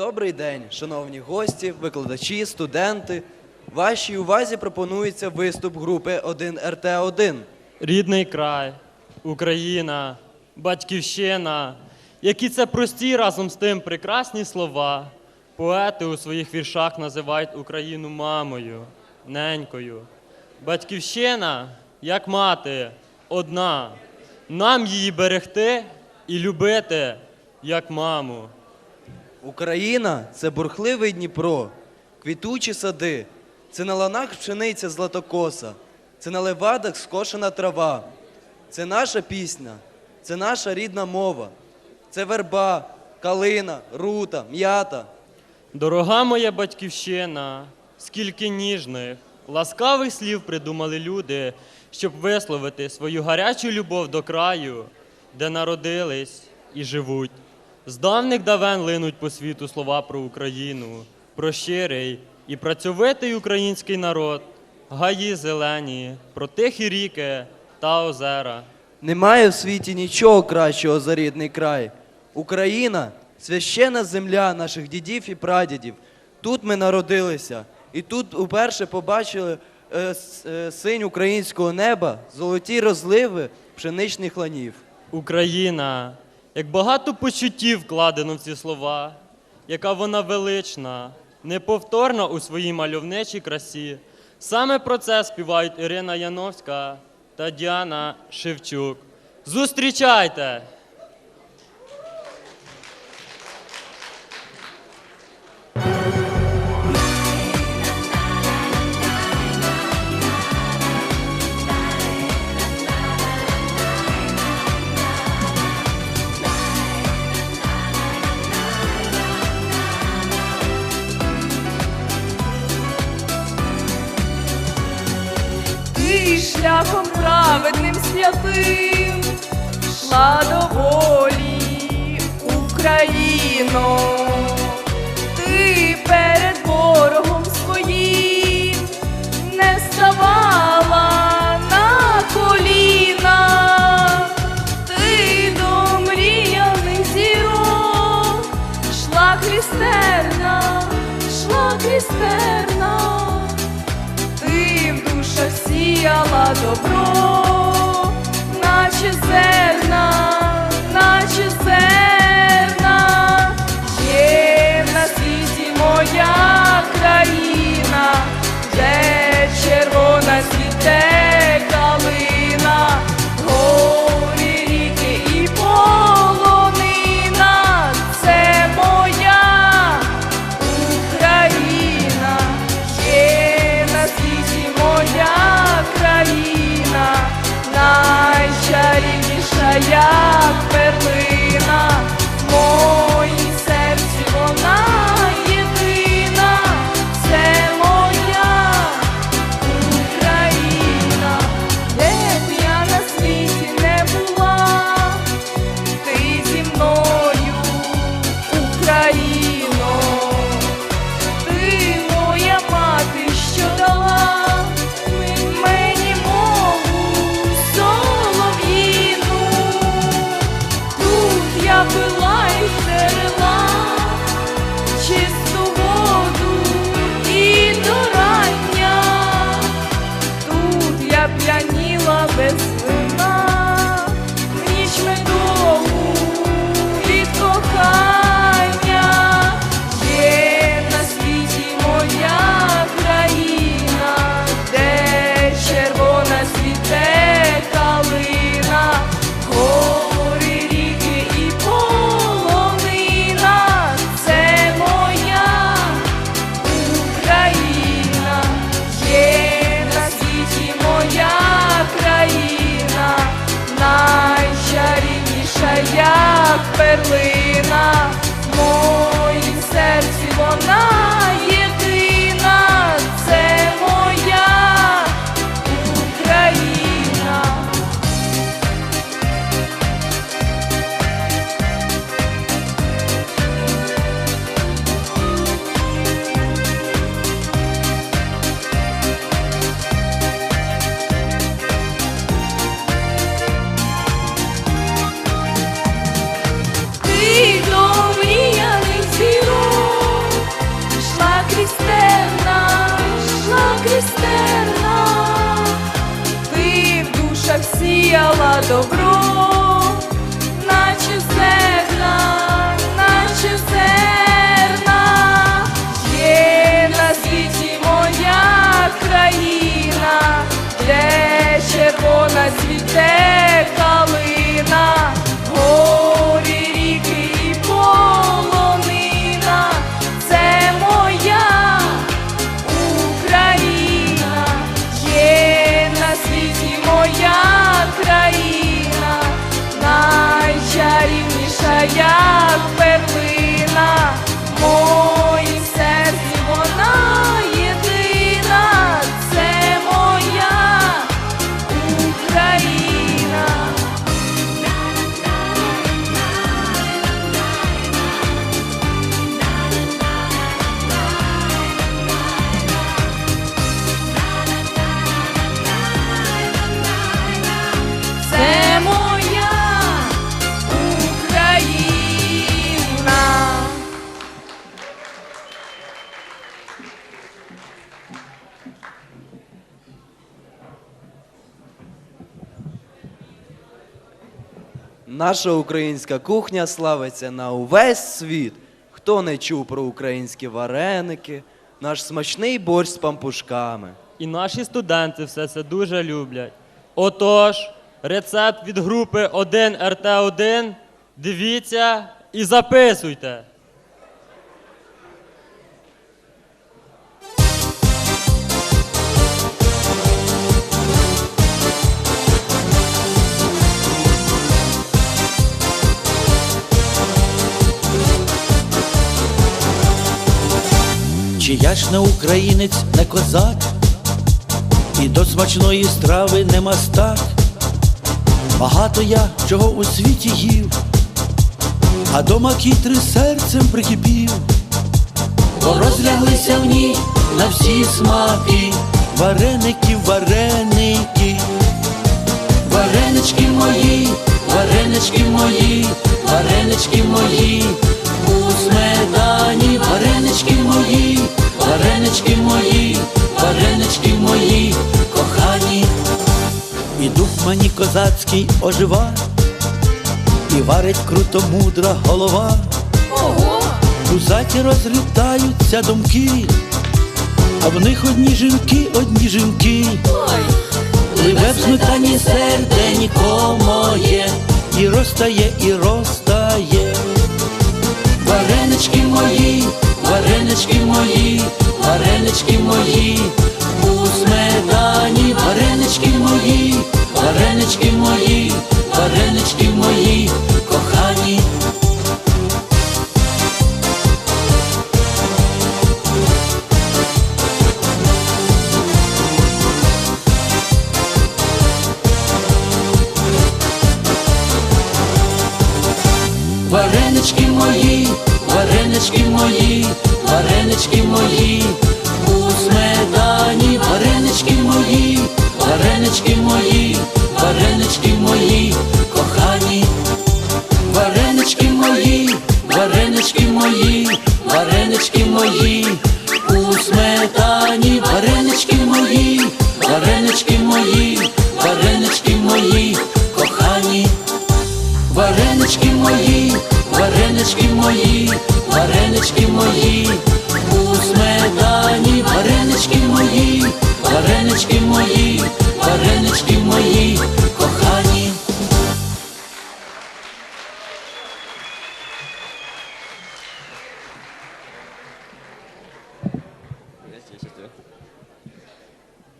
Добрий день, шановні гості, викладачі, студенти. Вашій увазі пропонується виступ групи 1 РТ1. Рідний край, Україна, батьківщина, які це прості разом з тим прекрасні слова. Поети у своїх віршах називають Україну мамою, ненькою. Батьківщина, як мати, одна. Нам її берегти і любити, як маму. Україна це бурхливий Дніпро, квітучі сади, це на ланах пшениця златокоса, це на левадах скошена трава. Це наша пісня, це наша рідна мова, це верба, калина, рута, м'ята. Дорога моя батьківщина, скільки ніжних, ласкавих слів придумали люди, щоб висловити свою гарячу любов до краю, де народились і живуть. З давних давен линуть по світу слова про Україну, про щирий і працьовитий український народ, гаї зелені, про тихі ріки та озера. Немає в світі нічого кращого за рідний край. Україна священна земля наших дідів і прадідів. Тут ми народилися, і тут уперше побачили е, е, синь українського неба, золоті розливи пшеничних ланів. Україна, як багато почуттів вкладено в ці слова, яка вона велична, неповторна у своїй мальовничій красі. Саме про це співають Ірина Яновська та Діана Шевчук. Зустрічайте! Україно, ти перед ворогом своїм не ставала на коліна, ти до мріяних зірок шла крістерна, шла крістерна. Ти в душах сіяла добро, палала добро. Наша українська кухня славиться на увесь світ. Хто не чув про українські вареники, наш смачний борщ з пампушками. І наші студенти все це дуже люблять. Отож, рецепт від групи 1 РТ1 дивіться і записуйте. Чи я ж не українець, не козак, і до смачної страви не мастак. Багато я чого у світі їв, а до макітри серцем прикипів, бо розляглися в ній на всі смаки, вареники, вареники, варенички мої, варенички мої, варенички мої, у сметані, варенички мої, варенички мої, варенички мої, кохані. І дух мені козацький ожива, і варить круто мудра голова. Ого! У заті розлітаються думки, а в них одні жінки, одні жінки. Ой! Пливе в сметані серденько моє, і розтає, і розтає. Варенички мої, варенички мої, варенички мої, у сметані, варенички мої, варенички мої, варенички мої, кохані. Варенички мої, варенички мої, Варенички мої, варенички мої, варенички мої, у сметані, варенички мої, варенички мої, варенички мої, кохані.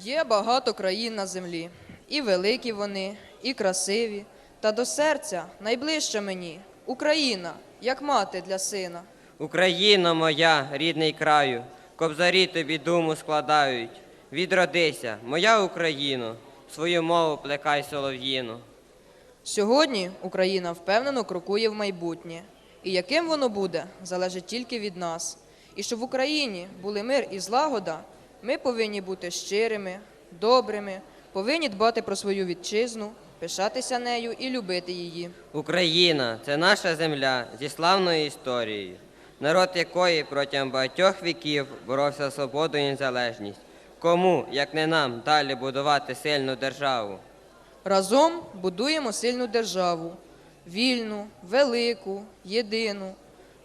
Є багато країн на землі, і великі вони, і красиві, та до серця найближча мені Україна, як мати для сина. Україна моя, рідний краю, кобзарі тобі думу складають. Відродися, моя Україно, свою мову плекай солов'їну. Сьогодні Україна впевнено крокує в майбутнє, і яким воно буде, залежить тільки від нас. І щоб в Україні були мир і злагода, ми повинні бути щирими, добрими, повинні дбати про свою вітчизну, пишатися нею і любити її. Україна це наша земля зі славною історією, народ якої протягом багатьох віків боровся за свободу і незалежність. Кому, як не нам, далі будувати сильну державу? Разом будуємо сильну державу, вільну, велику, єдину.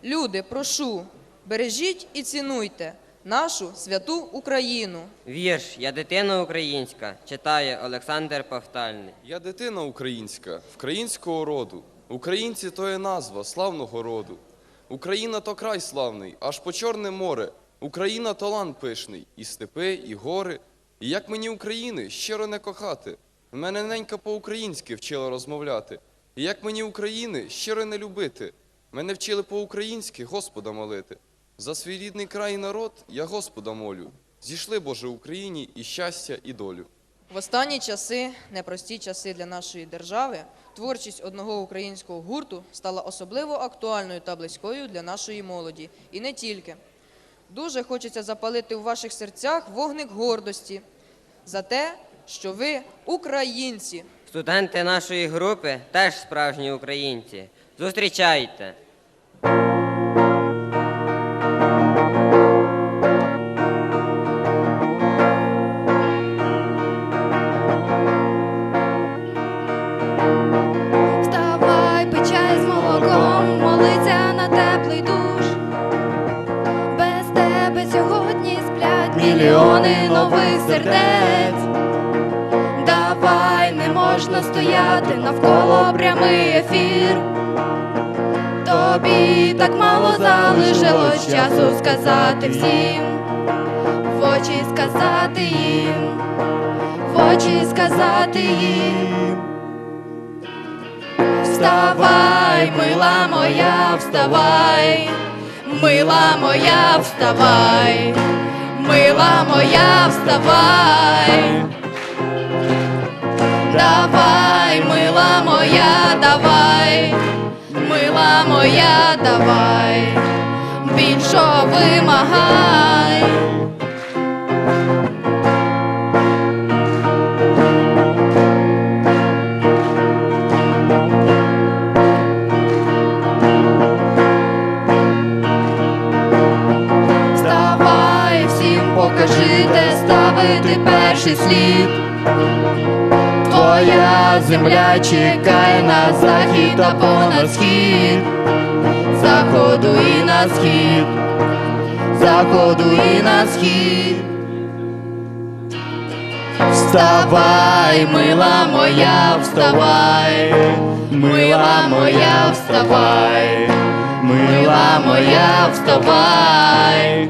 Люди, прошу, бережіть і цінуйте нашу святу Україну. Вірш Я дитина українська читає Олександр Повтальний. Я дитина українська, вкраїнського роду. Українці то є назва славного роду. Україна то край славний, аж по Чорне море. Україна то лан пишний, і степи, і гори. І як мені України щиро не кохати. Мене ненька по-українськи вчила розмовляти. І як мені України щиро не любити. Мене вчили по-українськи Господа молити. За свій рідний край і народ я Господа молю. Зійшли, Боже, Україні і щастя, і долю. В останні часи, непрості часи для нашої держави, творчість одного українського гурту стала особливо актуальною та близькою для нашої молоді. І не тільки. Дуже хочеться запалити у ваших серцях вогник гордості за те, що ви українці. Студенти нашої групи теж справжні українці. Зустрічайте! Сердець. Давай не можна стояти навколо прямий ефір. Тобі так мало залишилось часу сказати всім, в очі сказати їм, в очі сказати їм. Вставай, мила моя, вставай, мила моя, вставай, мила моя, вставай. Давай, мила моя, давай, мила моя, давай, більшого вимагай. Де ставити перший слід. Твоя земля чекає на захід або на схід, заходу і на схід, заходу і на схід. Вставай, мила моя, вставай, мила моя, вставай, мила моя, вставай.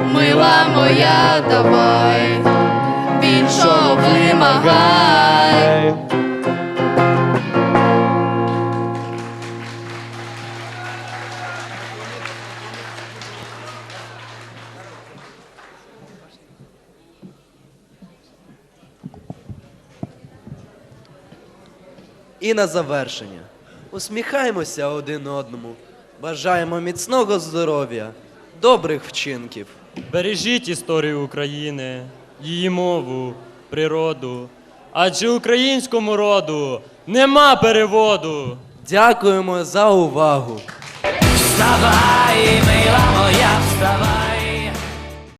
мила моя, давай, більшого вимагай. І на завершення. Усміхаємося один одному, бажаємо міцного здоров'я, добрих вчинків. Бережіть історію України, її мову, природу. Адже українському роду нема переводу. Дякуємо за увагу! Вставай, мила моя, вставай.